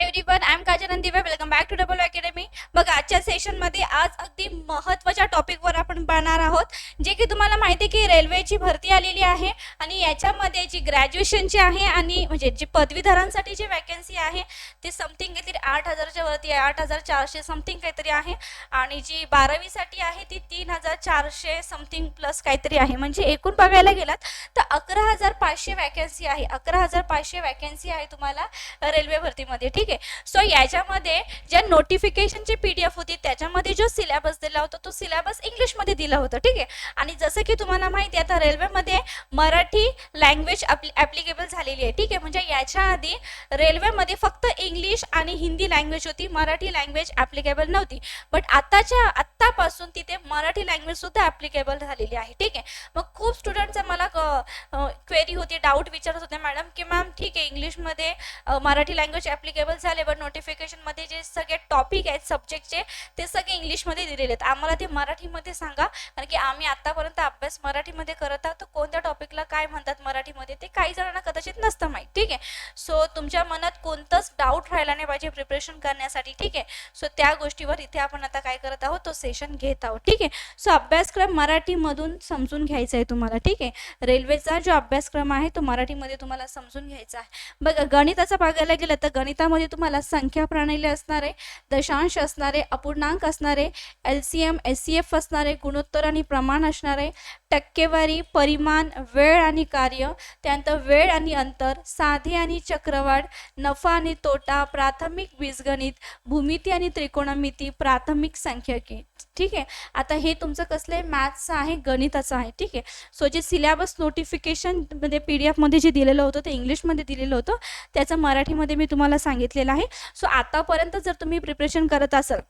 Everyone I am Kajal Dive welcome back to double academy बघा आजच्या सेशनमध्ये आज अगदी महत्त्वाच्या टॉपिकवर आपण पाहणार आहोत जे की तुम्हाला माहिती आहे की रेल्वेची भरती आलेली आहे आणि याच्यामध्ये जी ग्रॅज्युएशनची आहे आणि म्हणजे जी पदवीधरांसाठी जी वॅकन्सी आहे ती समथिंग काहीतरी आठ हजारच्या वरती आहे आठ हजार चारशे समथिंग काहीतरी आहे आणि जी बारावीसाठी आहे ती तीन हजार चारशे समथिंग प्लस काहीतरी आहे. म्हणजे एकूण बघायला गेलात तर अकरा हजार पाचशे वॅकन्सी आहे. अकरा हजार पाचशे वॅकन्सी आहे तुम्हाला रेल्वे भरतीमध्ये ठीक? ठीक आहे? सो याच्यामध्ये ज्या नोटिफिकेशनची पी डी एफ होती त्याच्यामध्ये जो सिलेबस दिला होता तो सिलेबस इंग्लिशमध्ये दिला होता ठीक आहे? आणि जसं की तुम्हाला माहिती आहे आता रेल्वेमध्ये मराठी लँग्वेज ॲप्लिकेबल झालेली आहे ठीक आहे? म्हणजे याच्या आधी रेल्वेमध्ये फक्त इंग्लिश आणि हिंदी लँग्वेज होती मराठी लँग्वेज ॲप्लिकेबल नव्हती. बट आताच्या आत्तापासून तिथे मराठी लँग्वेज सुद्धा ॲप्लिकेबल झालेली आहे ठीक आहे? मग खूप स्टुडंटचा मला क्वेरी होती डाऊट विचारत होते मॅडम की मॅम ठीक आहे इंग्लिशमध्ये मराठी लँग्वेज ॲप्लिकेबल झाले बट नोटिफिकेशनमध्ये जे सगळे टॉपिक आहेत सब्जेक्टचे ते सगळे इंग्लिशमध्ये दिलेले आहेत. आम्हाला ते मराठीमध्ये सांगा कारण की आम्ही आतापर्यंत अभ्यास मराठीमध्ये करत आहोत तर कोणत्या टॉपिकला काय म्हणतात मराठीमध्ये ते काही जणांना कदाचित नसतं माहीत ठीक आहे? सो तुमच्या मनात कोणतंच डाऊट राहिला नाही पाहिजे प्रिपरेशन करण्यासाठी ठीक आहे? सो त्या गोष्टीवर इथे आपण आता काय करत आहोत तो सेशन घेत आहोत ठीक आहे? सो अभ्यासक्रम मराठीमधून समजून घ्यायचा आहे तुम्हाला ठीक आहे? रेल्वेचा जो अभ्यासक्रम आहे तो मराठीमध्ये तुम्हाला समजून घ्यायचा आहे. बघा गणिताचं बघायला गेलं तर गणितामध्ये तुम्हाला संख्या प्रणाली असणारे दशांश असणारे अपूर्णांक असणारे L C M S C F असणारे गुणोत्तर आणि प्रमाण असणारे टक्केवारी परिमाण वेळ आणि कार्य त्यानंतर वेळ आणि अंतर साधे आणि चक्रवाढ नफा आणि तोटा प्राथमिक बीजगणित भूमिती आणि त्रिकोणमिती प्राथमिक संख्यकी ठीक आहे? आता हे तुमचं कसलं? आहे मॅथ्सचं आहे गणिताचं आहे ठीक आहे? सो जे सिलेबस नोटिफिकेशनमध्ये पी डी एफमध्ये जे दिलेलं होतं ते इंग्लिशमध्ये दिलेलं होतं त्याचं मराठीमध्ये मी तुम्हाला घेतलेला आहे. सो आतापर्यंत जर तुम्ही प्रिपरेशन करत असाल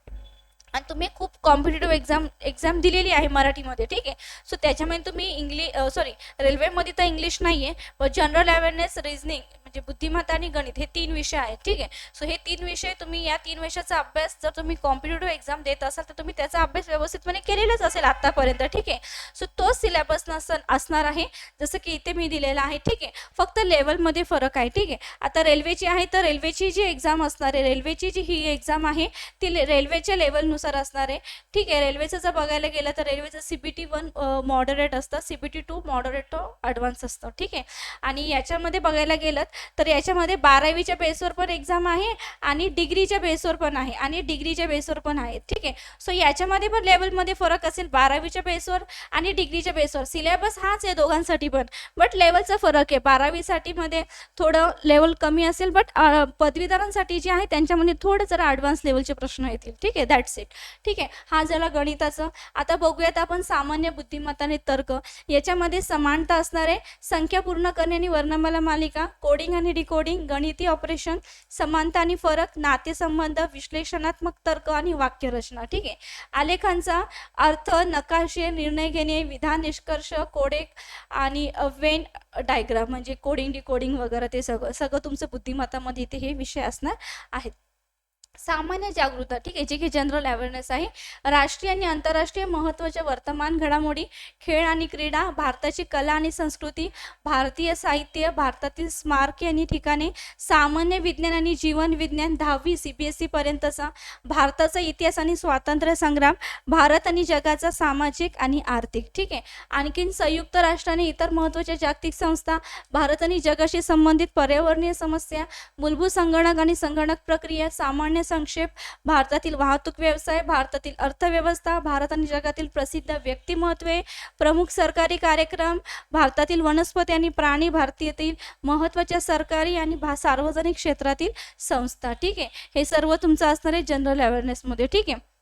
आणि तुम्ही खूप कॉम्पिटेटिव्ह एक्झाम एक्झाम दिलेली आहे मराठीमध्ये ठीक आहे? सो त्याच्यामध्ये तुम्ही इंग्लिश सॉरी रेल्वेमध्ये तर इंग्लिश नाही आहे पण जनरल अवेअरनेस रिझनिंग म्हणजे बुद्धिमत्ता आणि गणित हे तीन विषय आहेत ठीक आहे? सो हे तीन विषय तुम्ही या तीन विषयाचा अभ्यास जर तुम्ही कॉम्पिटेटिव्ह एक्झाम देत असाल तर तुम्ही त्याचा अभ्यास व्यवस्थितपणे केलेलाच असेल आतापर्यंत ठीक आहे? सो तोच सिलेबस नसन असणार आहे जसं की इथे मी दिलेला आहे ठीक आहे? फक्त लेवलमध्ये फरक आहे ठीक आहे? आता रेल्वेची आहे तर रेल्वेची जी एक्झाम असणार आहे रेल्वेची जी ही एक्झाम आहे ती रेल्वेच्या लेवलनुसार असणार आहे ठीक आहे? रेल्वेचं जर बघायला गेलं तर रेल्वेचं C B T one moderate असतं C B T two moderate advance असतं ठीक आहे? आणि याच्यामध्ये बघायला गेलं तर याच्यामध्ये बारावीच्या बेसवर पण एक्झाम आहे आणि डिग्रीच्या बेसवर पण आहे आणि डिग्रीच्या बेसवर पण आहे ठीक आहे? सो याच्यामध्ये पण लेवलमध्ये फरक असेल बारावीच्या बेसवर आणि डिग्रीच्या बेसवर. सिलेबस हाच आहे दोघांसाठी पण बट लेवलचा फरक आहे. बारावीसाठी मध्ये थोडं लेवल कमी असेल बट पदवीधरांसाठी जे आहे त्यांच्यामध्ये थोडं जरा ॲडव्हान्स लेवलचे प्रश्न येतील ठीक आहे? दॅट्स इट ठीक आहे? हा झाला गणिताचं. आता बघूयात आपण सामान्य बुद्धिमत्ता आणि तर्क. याच्यामध्ये समानता असणार आहे संख्या पूर्ण करणे आणि वर्णमाला मालिका कोडी कोडिंग आणि डिकोडिंग गणिती ऑपरेशन समानता आणि फरक नातेसंबंध विश्लेषणात्मक तर्क आणि वाक्यरचना. ठीक आहे? आलेखांचा अर्थ नकाशे निर्णय घेणे विधान निष्कर्ष कोडेक आणि वेन डायग्राम म्हणजे कोडिंग डिकोडिंग वगैरे ते सगळं सगळं तुमचं बुद्धिमत्तामध्ये इथे हे विषय असणार आहेत. सामान्य जागृता ठीक आहे जे की जनरल अवेअरनेस आहे. राष्ट्रीय आणि आंतरराष्ट्रीय महत्त्वाच्या वर्तमान घडामोडी खेळ आणि क्रीडा भारताची कला आणि संस्कृती भारतीय साहित्य भारतातील स्मारके आणि ठिकाणे सामान्य विज्ञान आणि जीवन विज्ञान दहावी सी बी एस पर्यंतचा भारताचा इतिहास आणि स्वातंत्र्य संग्राम भारत आणि जगाचा सामाजिक आणि आर्थिक ठीक आहे. आणखीन संयुक्त राष्ट्राने इतर महत्त्वाच्या जागतिक संस्था भारत आणि जगाशी संबंधित पर्यावरणीय समस्या मूलभूत संगणक आणि संगणक प्रक्रिया सामान्य संक्षेप. भारतातील वाहतूक व्यवसाय भारतातील अर्थव्यवस्था भारत आणि जगातील प्रसिद्ध व्यक्तिमत्वे प्रमुख सरकारी कार्यक्रम भारतातील वनस्पती आणि प्राणी भारतीयातील महत्त्वाच्या सरकारी आणि भा सार्वजनिक क्षेत्रातील संस्था. ठीक आहे? हे सर्व तुमचं असणार आहे जनरल अवेअरनेसमध्ये ठीक आहे?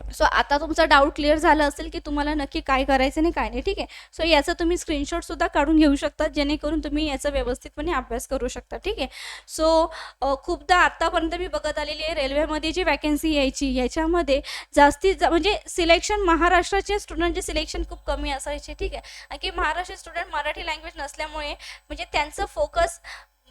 सो आता तुमचा डाऊट क्लिअर झाला असेल की तुम्हाला नक्की काय करायचं आणि काय नाही ठीक आहे? सो याचा तुम्ही स्क्रीनशॉटसुद्धा काढून घेऊ शकता जेणेकरून तुम्ही याचा व्यवस्थितपणे अभ्यास करू शकता ठीक आहे? सो खूपदा आत्तापर्यंत मी बघत आलेली आहे रेल्वेमध्ये जी वॅकन्सी यायची याच्यामध्ये जास्तीत जा म्हणजे सिलेक्शन महाराष्ट्राचे स्टुडंटचे म्हणजे सिलेक्शन खूप कमी असायचे ठीक आहे? की महाराष्ट्र स्टुडंट मराठी लँग्वेज नसल्यामुळे म्हणजे त्यांचं फोकस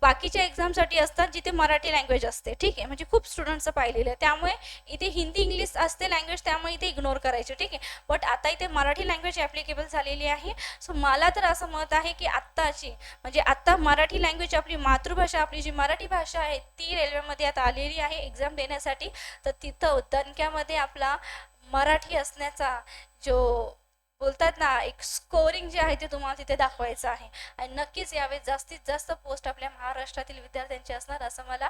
बाकीच्या एक्झामसाठी असतात जिथे मराठी लँग्वेज असते. ठीक आहे? म्हणजे खूप स्टुडंट्स पाहिलेलं आहे त्यामुळे इथे हिंदी इंग्लिश असते लँग्वेज त्यामुळे इथे इग्नोर करायचे. ठीक आहे? बट आता इथे मराठी लँग्वेज ॲप्लिकेबल झालेली आहे. सो मला तर असं मत आहे की आत्ताची म्हणजे आत्ता मराठी लँग्वेज आपली मातृभाषा आपली जी मराठी भाषा आहे ती रेल्वेमध्ये आता आलेली आहे. एक्झाम देण्यासाठी. तर तिथं दणक्यामध्ये आपला मराठी असण्याचा जो बोलतात ना एक स्कोरिंग जे आहे ते तुम्हाला तिथे दाखवायचं आहे. आणि नक्कीच यावेळेस जास्तीत जास्त पोस्ट आपल्या महाराष्ट्रातील विद्यार्थ्यांची असणार असं मला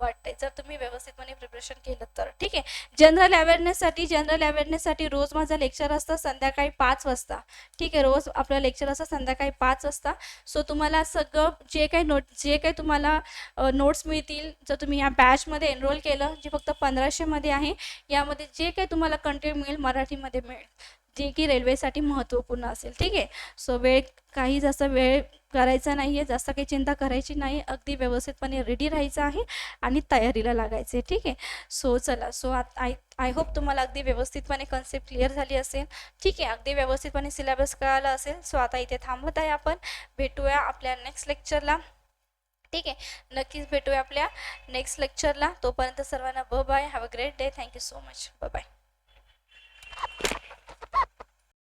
वाटतंय. जर तुम्ही व्यवस्थितपणे प्रिपरेशन केलं तर. ठीक आहे? जनरल अवेअरनेससाठी जनरल अवेअरनेससाठी रोज माझा लेक्चर असतं संध्याकाळी पाच वाजता. ठीक आहे? रोज आपलं लेक्चर असतं संध्याकाळी पाच वाजता. सो तुम्हाला सगळं जे काही नोट जे काही तुम्हाला नोट्स मिळतील जर तुम्ही या बॅचमध्ये एनरोल केलं जे फक्त पंधराशेमध्ये आहे यामध्ये जे काही तुम्हाला कंटेंट मिळेल मराठीमध्ये मिळेल. जे की रेल्वेसाठी महत्त्वपूर्ण असेल. ठीक आहे? सो वेळ काही जास्त वेळ करायचा नाही आहे जास्त काही चिंता करायची नाही. अगदी व्यवस्थितपणे रेडी राहायचं आहे आणि तयारीला लागायचं आहे. ठीक आहे? सो चला. सो आय आय होप तुम्हाला अगदी व्यवस्थितपणे कन्सेप्ट क्लिअर झाली असेल. ठीक आहे? अगदी व्यवस्थितपणे सिलेबस कळाला असेल. सो आता इथे थांबत आहे आपण. भेटूया आपल्या नेक्स्ट लेक्चरला ठीक आहे? नक्कीच भेटूया आपल्या नेक्स्ट लेक्चरला तोपर्यंत सर्वांना ब bye have a great day thank you so much ब बाय